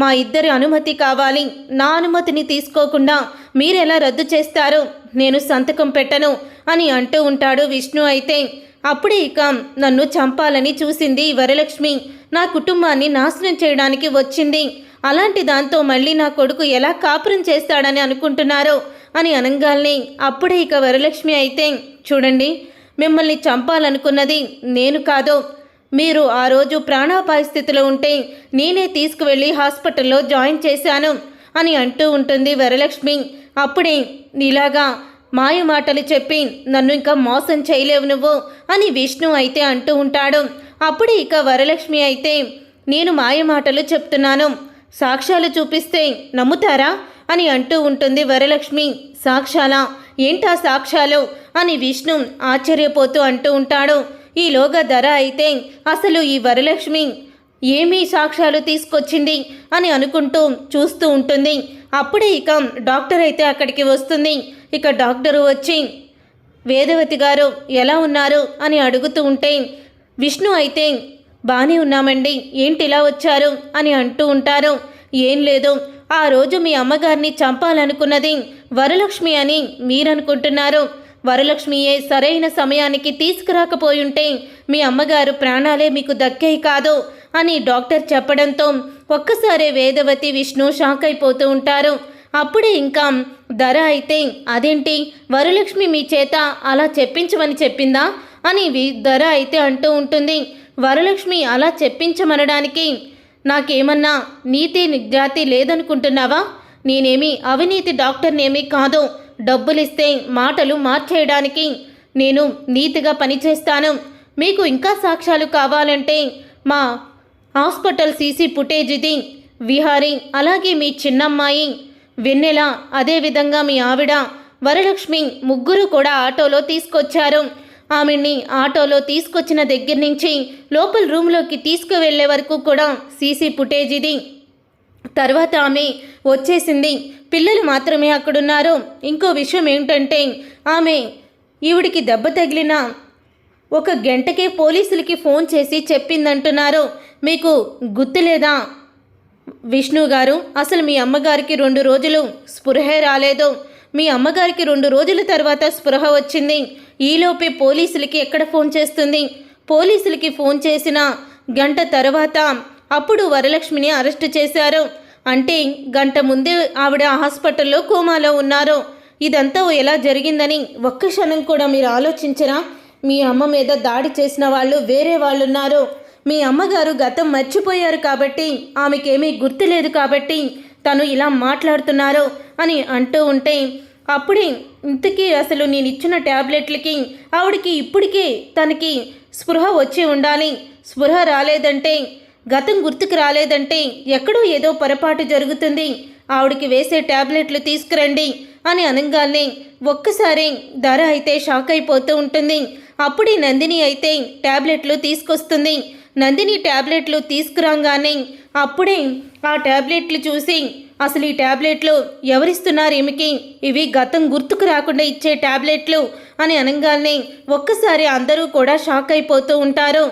మా ఇద్దరి అనుమతి కావాలి. నా అనుమతిని తీసుకోకుండా మీరెలా రద్దు చేస్తారు? నేను సంతకం పెట్టను అని అంటూ ఉంటాడు విష్ణు అయితే. అప్పుడే ఇక నన్ను చంపాలని చూసింది వరలక్ష్మి. నా కుటుంబాన్ని నాశనం చేయడానికి వచ్చింది. అలాంటి దాంతో మళ్ళీ నా కొడుకు ఎలా కాపురం చేస్తాడని అనుకుంటున్నారో అని అనగానే అప్పుడే ఇక వరలక్ష్మి అయితే చూడండి మిమ్మల్ని చంపాలనుకున్నది నేను కాదు. మీరు ఆ రోజు ప్రాణాపాయ స్థితిలో ఉంటే నేనే తీసుకువెళ్ళి హాస్పిటల్లో జాయిన్ చేశాను అని అంటూ ఉంటుంది వరలక్ష్మి. అప్పుడే ఇలాగా మాయ మాటలు చెప్పి నన్ను ఇంకా మోసం చేయలేవు నువ్వు అని విష్ణు అయితే అంటూ ఉంటాడు. అప్పుడే ఇక వరలక్ష్మి అయితే నేను మాయ మాటలు చెప్తున్నాను. సాక్ష్యాలు చూపిస్తే నమ్ముతారా? అని అంటూ ఉంటుంది వరలక్ష్మి. సాక్ష్యాలా? ఏంటా సాక్ష్యాలు? అని విష్ణు ఆశ్చర్యపోతూ అంటూ ఉంటాడు. ఈలోగా ధర అయితే అసలు ఈ వరలక్ష్మి ఏమీ సాక్ష్యాలు తీసుకొచ్చింది అని అనుకుంటూ చూస్తూ ఉంటుంది. అప్పుడే ఇక డాక్టర్ అయితే అక్కడికి వస్తుంది. ఇక డాక్టరు వచ్చి వేదవతి గారు ఎలా ఉన్నారు? అని అడుగుతూ ఉంటే విష్ణు అయితే బాగానే ఉన్నామండి. ఏంటి ఇలా వచ్చారు? అని అంటూ ఉంటారు. ఏం లేదు. ఆ రోజు మీ అమ్మగారిని చంపాలనుకున్నది వరలక్ష్మి అని మీరనుకుంటున్నారు. వరలక్ష్మియే సరైన సమయానికి తీసుకురాకపోయుంటే మీ అమ్మగారు ప్రాణాలే మీకు దక్కేవి కాదు అని డాక్టర్ చెప్పడంతో ఒక్కసారే వేదవతి విష్ణు షాక్ అయిపోతూ ఉంటారు. అప్పుడే ఇంకా ధర అయితే అదేంటి? వరలక్ష్మి మీ చేత అలా చెప్పించమని చెప్పిందా? అని ధర అయితే అంటూ ఉంటుంది. వరలక్ష్మి అలా చెప్పించమనడానికి నాకేమన్నా నీతి నిజాతి లేదనుకుంటున్నావా? నేనేమి అవినీతి డాక్టర్నేమీ కాదు. డబ్బులిస్తే మాటలు మార్చేయడానికి నేను నీతిగా పనిచేస్తాను. మీకు ఇంకా సాక్ష్యాలు కావాలంటే మా హాస్పిటల్ సీసీ ఫుటేజ్ ఇది విహారీ అలాగే మీ చిన్నమ్మాయి వెన్నెల అదేవిధంగా మీ ఆవిడ వరలక్ష్మి ముగ్గురు కూడా ఆటోలో తీసుకొచ్చారు. ఆమెని ఆటోలో తీసుకొచ్చిన దగ్గర నుంచి లోపల రూమ్లోకి తీసుకువెళ్ళే వరకు కూడా సీసీ ఫుటేజ్ ఇది తర్వాత ఆమె వచ్చేసింది. పిల్లలు మాత్రమే అక్కడున్నారు. ఇంకో విషయం ఏంటంటే ఆమె ఈవిడికి దెబ్బ తగిలిన ఒక గంటకే పోలీసులకి ఫోన్ చేసి చెప్పిందంటున్నారు. మీకు గుర్తులేదా విష్ణు గారు అసలు మీ అమ్మగారికి రెండు రోజులు స్పృహే రాలేదు. మీ అమ్మగారికి రెండు రోజుల తర్వాత స్పృహ వచ్చింది. ఈలోపే పోలీసులకి ఎక్కడ ఫోన్ చేస్తుంది? పోలీసులకి ఫోన్ చేసిన గంట తర్వాత అప్పుడు వరలక్ష్మిని అరెస్ట్ చేశారు. అంటే గంట ముందే ఆవిడ హాస్పిటల్లో కోమాలో ఉన్నారు. ఇదంతా ఎలా జరిగిందని ఒక్క క్షణం కూడా మీరు ఆలోచించరా? మీ అమ్మ మీద దాడి చేసిన వాళ్ళు వేరే వాళ్ళు ఉన్నారు మీ అమ్మగారు గతం మర్చిపోయారు కాబట్టి ఆమెకేమీ గుర్తులేదు కాబట్టి తను ఇలా మాట్లాడుతున్నారు అని అంటూ ఉంటే అప్పుడే ఇంతకీ అసలు నేను ఇచ్చిన ట్యాబ్లెట్లకి ఆవిడకి ఇప్పటికే తనకి స్పృహ వచ్చి ఉండాలి. స్పృహ రాలేదంటే గతం గుర్తుకు రాలేదంటే ఎక్కడో ఏదో పొరపాటు జరుగుతుంది. ఆవిడకి వేసే ట్యాబ్లెట్లు తీసుకురండి అని అనగానే ఒక్కసారి ధర అయితే షాక్ అయిపోతూ ఉంటుంది. అప్పుడే నందిని అయితే ట్యాబ్లెట్లు తీసుకొస్తుంది. నందిని ట్యాబ్లెట్లు తీసుకురాగానే అప్పుడే ఆ ట్యాబ్లెట్లు చూసి అసలు ఈ ట్యాబ్లెట్లు ఎవరిస్తున్నారు ఏమికి ఇవి గతం గుర్తుకు రాకుండా ఇచ్చే ట్యాబ్లెట్లు అని అనగానే ఒక్కసారి అందరూ కూడా షాక్ అయిపోతూ ఉంటారు.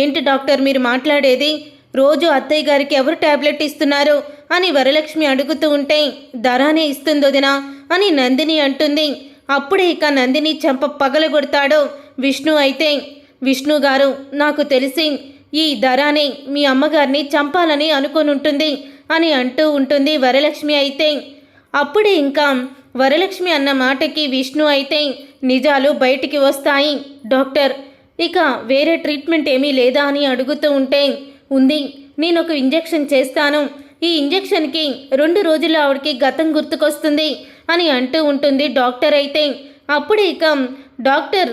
ఏంటి డాక్టర్ మీరు మాట్లాడేది? రోజు అత్తయ్య గారికి ఎవరు ట్యాబ్లెట్ ఇస్తున్నారు అని వరలక్ష్మి అడుగుతూ ఉంటే ధరానే ఇస్తుందోదినా అని నందిని అంటుంది. అప్పుడే ఇక నందిని చెంప పగలగొడతాడు. విష్ణు అయితే విష్ణు గారు నాకు తెలిసి ఈ ధరాని మీ అమ్మగారిని చంపాలని అనుకొని ఉంటుంది అని అంటూ ఉంటుంది వరలక్ష్మి అయితే. అప్పుడే ఇంకా వరలక్ష్మి అన్న మాటకి విష్ణు అయితే నిజాలు బయటికి వస్తాయి డాక్టర్. ఇక వేరే ట్రీట్మెంట్ ఏమీ లేదా? అని అడుగుతూ ఉంటే ఉంది. నేను ఒక ఇంజెక్షన్ చేస్తాను. ఈ ఇంజెక్షన్కి రెండు రోజులు ఆవిడకి గతం గుర్తుకొస్తుంది అని అంటూ ఉంటుంది డాక్టర్ అయితే. అప్పుడు ఇక డాక్టర్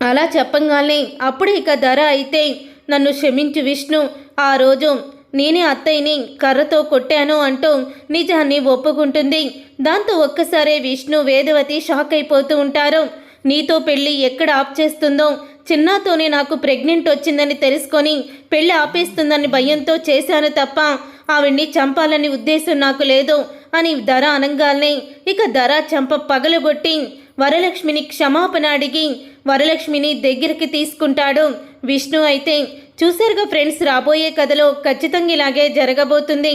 అలా చెప్పంగానే అప్పుడు ఇక ధర అయితే నన్ను క్షమించు విష్ణు. ఆ రోజు నేనే అత్తయ్యని కర్రతో కొట్టాను అంటూ నిజాన్ని ఒప్పుకుంటుంది. దాంతో ఒక్కసారే విష్ణు వేదవతి షాక్ అయిపోతూ ఉంటారు. నీతో పెళ్ళి ఎక్కడ ఆప్ చేస్తుందో చిన్నాతోనే నాకు ప్రెగ్నెంట్ వచ్చిందని తెలుసుకొని పెళ్ళి ఆపేస్తుందని భయంతో చేశాను తప్ప ఆవిడ్ని చంపాలని ఉద్దేశం నాకు లేదు అని ధర అనంగానే ఇక ధర చంప పగలగొట్టి వరలక్ష్మిని క్షమాపణ అడిగి వరలక్ష్మిని దగ్గరికి తీసుకుంటాడు. విష్ణు అయితే చూసారుగా ఫ్రెండ్స్ రాబోయే కథలో ఖచ్చితంగా ఇలాగే జరగబోతుంది.